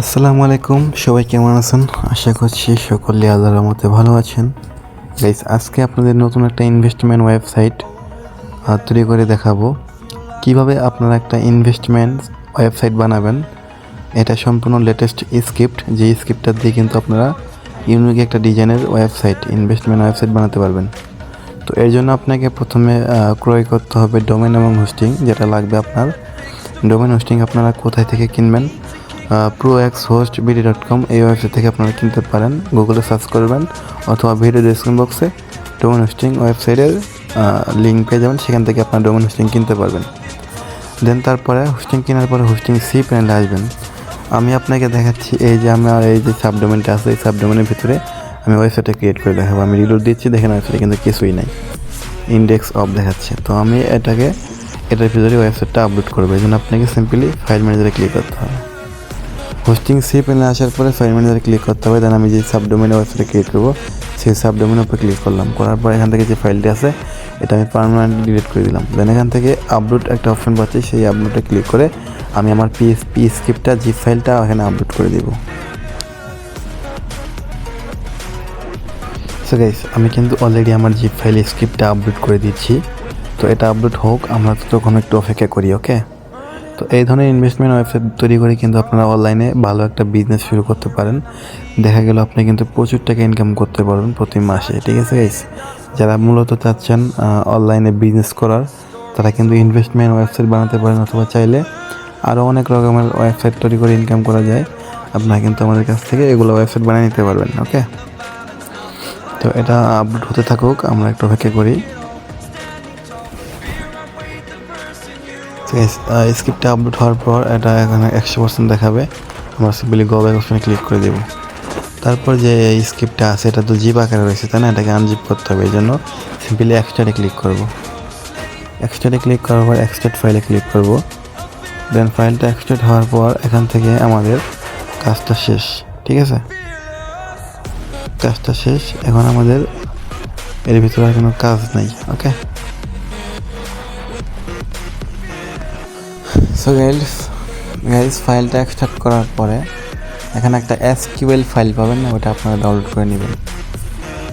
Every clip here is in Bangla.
আসসালামু আলাইকুম, সবাই কেমন আছেন? আশা করছি সকলে আল্লাহর মতে ভালো আছেন। গাইস আজকে আপনাদের নতুন একটা ইনভেস্টমেন্ট ওয়েবসাইট তৈরি করে দেখাবো। কীভাবে আপনারা একটা ইনভেস্টমেন্ট ওয়েবসাইট বানাবেন, এটা সম্পূর্ণ লেটেস্ট স্ক্রিপ্ট যে স্ক্রিপ্টটা দিয়ে কিন্তু আপনারা ইউনিক একটা ডিজাইনের ওয়েবসাইট ইনভেস্টমেন্ট ওয়েবসাইট বানাতে পারবেন। তো এর জন্য আপনাকে প্রথমে ক্রয় করতে হবে ডোমেন এবং হোস্টিং যেটা লাগবে আপনার। ডোমেন হোস্টিং আপনারা কোথায় থেকে কিনবেন pro X host BD dot com এই ওয়েবসাইট থেকে আপনারা কিনতে পারেন। গুগলে সার্চ করবেন অথবা ভিডিও ডিসক্রিপশন বক্সে ডোমেন হোস্টিং ওয়েবসাইটের লিঙ্ক পেয়ে যাবেন। সেখান থেকে আপনার ডোমেন হোস্টিং কিনতে পারবেন। দেন তারপরে হোস্টিং কেনার পরে হোস্টিং সি প্যানেলে আসবেন। আমি আপনাকে দেখাচ্ছি এই যে আমার এই যে সাবডোমেনটা আছে, এই সাবডোমেনের ভিতরে আমি ওয়েবসাইটটা ক্রিয়েট করে দেখাবো। আমি রিলোড দিচ্ছি, দেখেন ওয়েবসাইটে কিন্তু কিছুই নাই। ইন্ডেক্স অফ দেখাচ্ছে। তো আমি এটাকে, এটার ভিতরে ওয়েবসাইটটা আপলোড করব। এই জন্য আপনাকে সিম্পলি ফাইল ম্যানেজারে ক্লিক করতে হবে। হোস্টিং সি প্যানেলে আসার পরে ফাইল ম্যানেজারে ক্লিক করতে হবে দেন আমি যে সাবডোমেনে ওয়েবসাইটে ক্রিয়েট করব, সেই সাবডোমেনের উপর ক্লিক করলাম। করার পর এখান থেকে যে ফাইলটি আছে, এটা আমি পারমানেন্টলি ডিলিট করে দিলাম। দেন এখান থেকে আপলোড একটা অপশন পাচ্ছি, সেই আপলোডে ক্লিক করে আমি আমার পিএসপি স্ক্রিপ্টটা জিপ ফাইলটা এখানে আপলোড করে দিব। সো গাইস আমি কিন্তু অলরেডি আমার জিপ ফাইল স্ক্রিপ্টটা আপলোড করে দিচ্ছি। তো এটা আপলোড হোক, আমরা তো তখন একটু অপেক্ষা করি ওকে তো এই ধরনের ইনভেস্টমেন্ট ওয়েবসাইট তৈরি করে কিন্তু আপনারা অনলাইনে ভালো একটা বিজনেস শুরু করতে পারেন। দেখা গেল আপনি কিন্তু প্রচুর টাকা ইনকাম করতে পারবেন প্রতি মাসে, ঠিক আছে গাইস যারা মূলত চাচ্ছেন অনলাইনে বিজনেস করার, তারা কিন্তু ইনভেস্টমেন্ট ওয়েবসাইট বানাতে পারেন অথবা চাইলে আরও অনেক রকমের ওয়েবসাইট তৈরি করে ইনকাম করা যায়। আপনারা কিন্তু আমাদের কাছ থেকে এগুলো ওয়েবসাইট বানিয়ে নিতে পারবেন ওকে তো এটা আপলোড হতে থাকুক, আমরা একটু অপেক্ষা করি। স্ক্রিপ্টটা আপলোড হওয়ার পর এটা এখানে একশো পার্সেন্ট দেখাবে। আমরা সিম্পলি গো ব্যাক অপশনে ক্লিক করে দেবো। তারপর যে স্ক্রিপ্টটা আছে, এটা তো জিপ আকারে রয়েছে, তাই না? এটাকে আনজিপ করতে হবে, এই জন্য সিম্পলি এক্সট্রাটে ক্লিক করব। এক্সট্রাটে ক্লিক করার পর এক্সট্রাট ফাইলে ক্লিক করব। দেন ফাইলটা এক্সট্রাট হওয়ার পর এখান থেকে আমাদের কাজটা শেষ, ঠিক আছে? কাজটা শেষ, এখন আমাদের এর ভিতরে কোনো কাজ নেই ওকে সো গাইস গাইস ফাইলটা এক্সট্রাক্ট করার পরে এখানে একটা এসকিউএল ফাইল পাবেন না ওটা আপনারা ডাউনলোড করে নেবেন।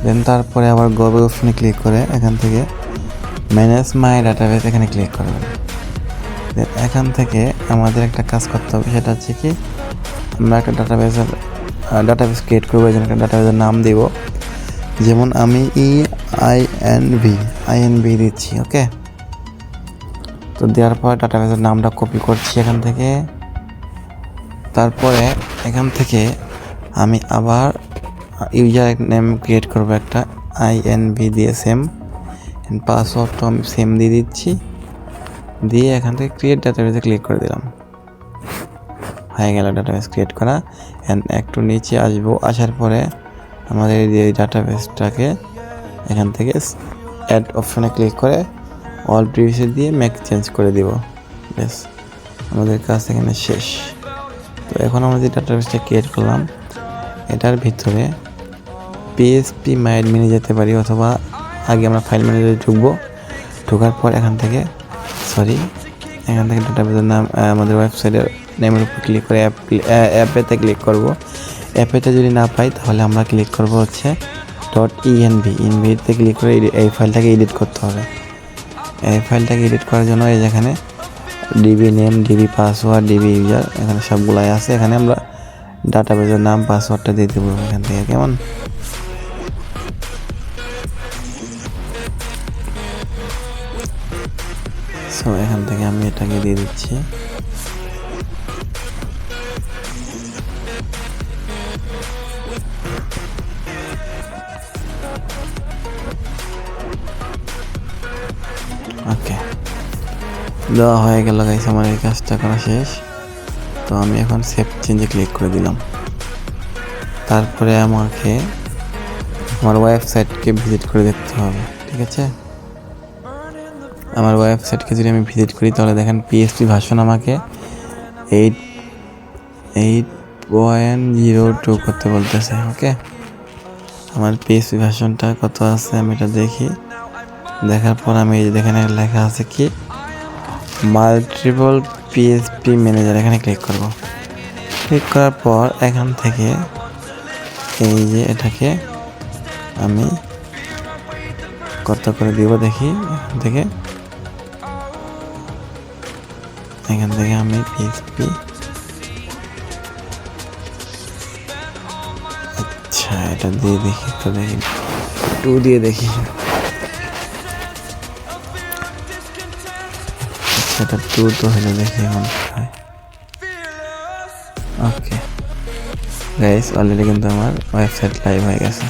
দেন তারপরে আবার গবে অপশনে ক্লিক করে এখান থেকে ম্যানেজ মাই ডাটাবেস এখানে ক্লিক করবেন। দেন এখান থেকে আমাদের একটা কাজ করতে হবে, সেটা হচ্ছে কি, আমরা একটা ডাটাবেসের ডাটাবেস ক্রিয়েট করব, এই জন্য একটা ডাটাবেসের নাম দিব। যেমন আমি E I N V I N V দিচ্ছি ওকে তো দেওয়ার পর ডাটাবেসের নামটা কপি করছি এখান থেকে। তারপরে এখান থেকে আমি আবার ইউজার নেম ক্রিয়েট করব একটা আই এন ভি দিয়ে সেম পাসওয়ার্ডটা আমি সেম দিয়ে দিচ্ছি। দিয়ে এখান থেকে ক্রিয়েট ডাটাবেসে ক্লিক করে দিলাম। হয়ে গেল ডাটাবেস ক্রিয়েট করা। অ্যান্ড একটু নিচে আসব, আসার পরে আমাদের এই ডাটাবেসটাকে এখান থেকে অ্যাড অপশনে ক্লিক করে অল প্রিভিউসে দিয়ে ম্যাক চেঞ্জ করে দিব। বেশ আমাদের কাজ এখানে শেষ। তো এখন আমরা যে ডাটাবেসটা ক্রিয়েট করলাম, এটার ভিতরে পিএসপি মাইড মেনে যেতে পারি অথবা আগে আমরা ফাইল ম্যানেজারে ঢুকবো। ঢোকার পর এখান থেকে সরি এখান থেকে ডাটাবেসের নাম আমাদের ওয়েবসাইটের নেমের উপর ক্লিক করে অ্যাপ অ্যাপেতে ক্লিক করব। অ্যাপেতে যদি না পাই, তাহলে আমরা ক্লিক করব হচ্ছে ডট ইএনভি ইনভিতে ক্লিক করে এই ফাইলটাকে এডিট করতে হবে। এই ফাইলটাকে এডিট করার জন্য এই যেখানে DB name, DB password, DB user, এখানে সবগুলাই আছে। এখানে আমরা ডাটাবেজের নাম, পাসওয়ার্ডটা দিয়ে দেবো এখান থেকে, কেমন? সো এখান থেকে আমি এটাকে দিয়ে দিচ্ছি। দেওয়া হয়ে গেল গাইস আমার এই কাজটা করা শেষ। তো আমি এখন সেভ চেঞ্জে ক্লিক করে দিলাম। তারপরে আমাকে আমার ওয়েবসাইটকে ভিজিট করে দেখতে হবে, ঠিক আছে? আমার ওয়েবসাইটকে যদি আমি ভিজিট করি, তাহলে দেখেন পিএসপি ভার্সন আমাকে eight eight point zero two করতে বলতেছে ওকে আমার পিএসপি ভার্সনটা কত আছে আমি এটা দেখি। দেখার পর আমি দেখেন লেখা আছে কি? মাল্টিপল পিএসপি ম্যানেজার এখানে ক্লিক করব। ক্লিক করার পর এখান থেকে এই যে এটাকে আমি কত করে দিব দেখি, এখান থেকে। এখান থেকে আমি পিএসপি আচ্ছা এটা দিয়ে দেখি তো দেখি। টু দিয়ে দেখি। আচ্ছা এটা টু তো হলে দেখি এখন ওকে গাইস অলরেডি কিন্তু আমার ওয়েবসাইট লাইভ হয়ে গেছে।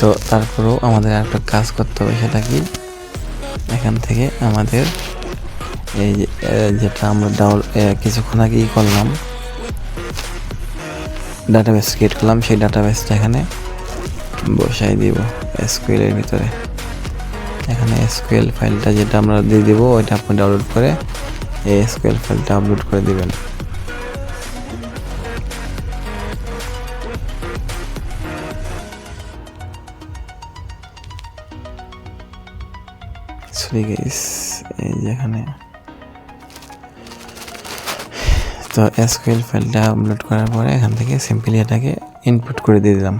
তো তারপরেও আমাদের একটা কাজ করতে হবে, সেটা কি? এখান থেকে আমাদের এই যেটা আমরা ডাউন কিছুক্ষণ আগেই করলাম। ডাটাবেস ক্রিয়েট করলাম, সেই ডাটাবেসটা এখানে বসাই দিব এসকিউএলের ভিতরে। এখানে এসকিউএল ফাইলটা যেটা আমরা দিয়ে দিব, ওইটা আপনি ডাউনলোড করে এই এসকিউএল ফাইলটা আপলোড করে দিবেন। এই যেখানে তো এসকিউএল ফাইলটা আপলোড করার পরে এখান থেকে সিম্পলি এটাকে ইনপুট করে দিয়ে দিলাম।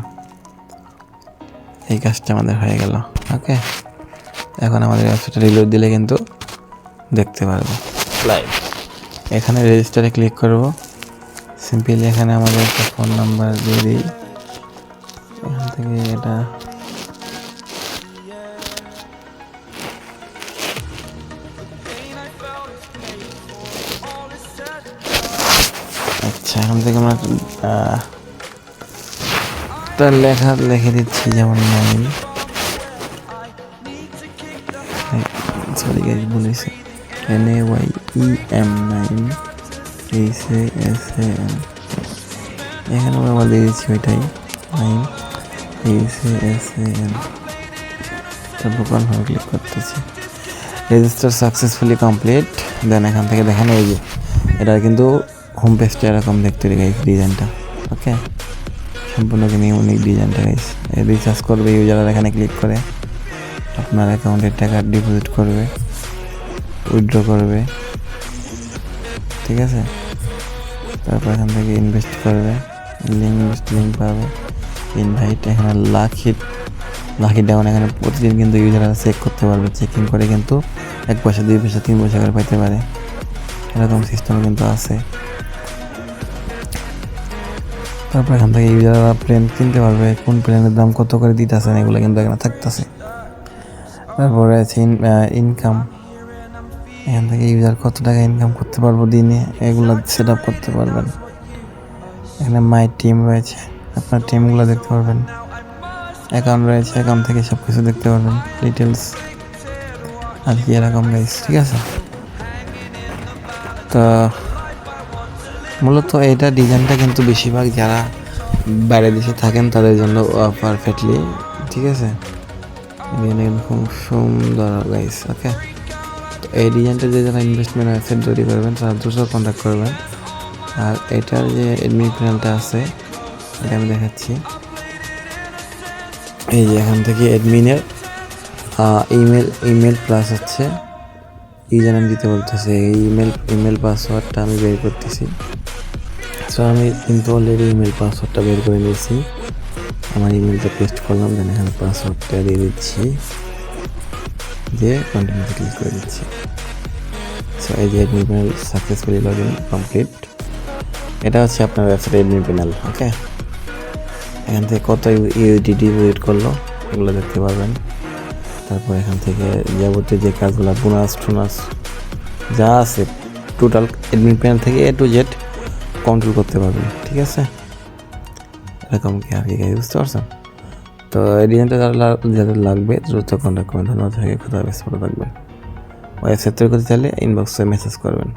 এই কাজটা আমাদের হয়ে গেল ওকে এখন আমাদের ওয়েবসাইটে রিলোড দিলে কিন্তু দেখতে পারব। লাইভ এখানে রেজিস্টারে ক্লিক করব। সিম্পলি এখানে আমাদের একটা ফোন নাম্বার দিয়ে দিই। এখান থেকে এটা আচ্ছা এখান থেকে আমরা একটা লেখা লিখে দিচ্ছি যেমন নাইন সরি গাইজ বলেছি N A Y E M nine H A S A M এখানে আমরা আবার দিয়ে দিচ্ছি ওইটাই nine H A S A M তারপর কনফার্ম ক্লিক করতেছি। রেজিস্টার সাকসেসফুলি কমপ্লিট দেন এখান থেকে দেখেন এই যে এটা কিন্তু হোম পেজটা এরকম দেখতে গাইস ডিজাইনটা ওকে সম্পূর্ণ কিন্তু ইউনিক ডিজাইনটা গাইস রিচার্জ করবে ইউজাররা এখানে ক্লিক করে। আপনার অ্যাকাউন্টের টাকা ডিপোজিট করবে উইথড্র করবে, ঠিক আছে? তারপর এখান থেকে ইনভেস্ট করবে লিঙ্ক ইনভেস্ট লিঙ্ক পাবে। ইনভাইট এখানে লাখি লাখি ডাউন এখানে প্রতিদিন কিন্তু ইউজাররা চেক করতে পারবে চেকিং করে কিন্তু এক পয়সা, দুই পয়সা, তিন পয়সা করে পাইতে পারে। এরকম সিস্টেম কিন্তু আছে। তারপর এখান থেকে ইউজাররা প্লেন কিনতে পারবে, কোন প্লেনের দাম কত করে দিতেছেন, এগুলো কিন্তু এখানে থাকতেছে। তারপরে আছে ইনকাম এখান থেকে ইউজার কত টাকা ইনকাম করতে পারব দিনে? এগুলো সেট আপ করতে পারবেন। এখানে মাই টিম রয়েছে। আপনার টিমগুলো দেখতে পারবেন। অ্যাকাউন্ট রয়েছে অ্যাকাউন্ট থেকে সব কিছু দেখতে পারবেন। ডিটেলস আর কি এরকম রয়েছে ঠিক আছে? তো মূলত এটা ডিজাইনটা কিন্তু বেশিরভাগ যারা বাইরে দেশে থাকেন তাদের জন্য পারফেক্টলি ঠিক আছে? কিন্তু খুব সুন্দর গাইস ওকে এই ডিজাইনটা যে যারা ইনভেস্টমেন্ট ওয়েবসাইট তৈরি করবেন, তারা দ্রুত কন্ট্যাক্ট করবেন। আর এটার যে এডমিন প্যানেলটা আছে, এটা আমি দেখাচ্ছি। এই যে এখান থেকে অ্যাডমিনের ইমেল ইমেল প্লাস হচ্ছে। ইউজার নাম দিতে বলতেছে, এই ইমেল ইমেল পাসওয়ার্ডটা আমি বের করতেছি। সো আমি কিন্তু অলরেডি ইমেল পাসওয়ার্ডটা বের করে নিয়েছি। আমার ইমেলটা পেস্ট করলাম দেন এখানে পাসওয়ার্ডটা দিয়ে দিচ্ছি। দিয়ে কন্টিনিউতে ক্লিক করে দিচ্ছি। সো এই যে admin panel successfully log in complete এটা হচ্ছে আপনার ওয়েবসাইট অ্যাডমিন প্যানেল ওকে এখান থেকে কত ইউডিডি ডিপোজিট করল, এগুলো দেখতে পারবেন। তারপর এখান থেকে যাবতীয় যে কাজগুলো বোনাস টোনাস যা আছে টোটাল অ্যাডমিন প্যানেল থেকে এ টু জেড কন্ট্রোল করতে পারবেন, ঠিক আছে? এরকম কি আর কি বুঝতে পারছেন তো ডিজাইনটা যাদের লাগবে দ্রুত কন্ট্যাক্ট করবেন ধন্যবাদ খুদা ব্যস্ত থাকবেন ওয়েবসাইট তৈরি করতে চাইলে ইনবক্সে মেসেজ করবেন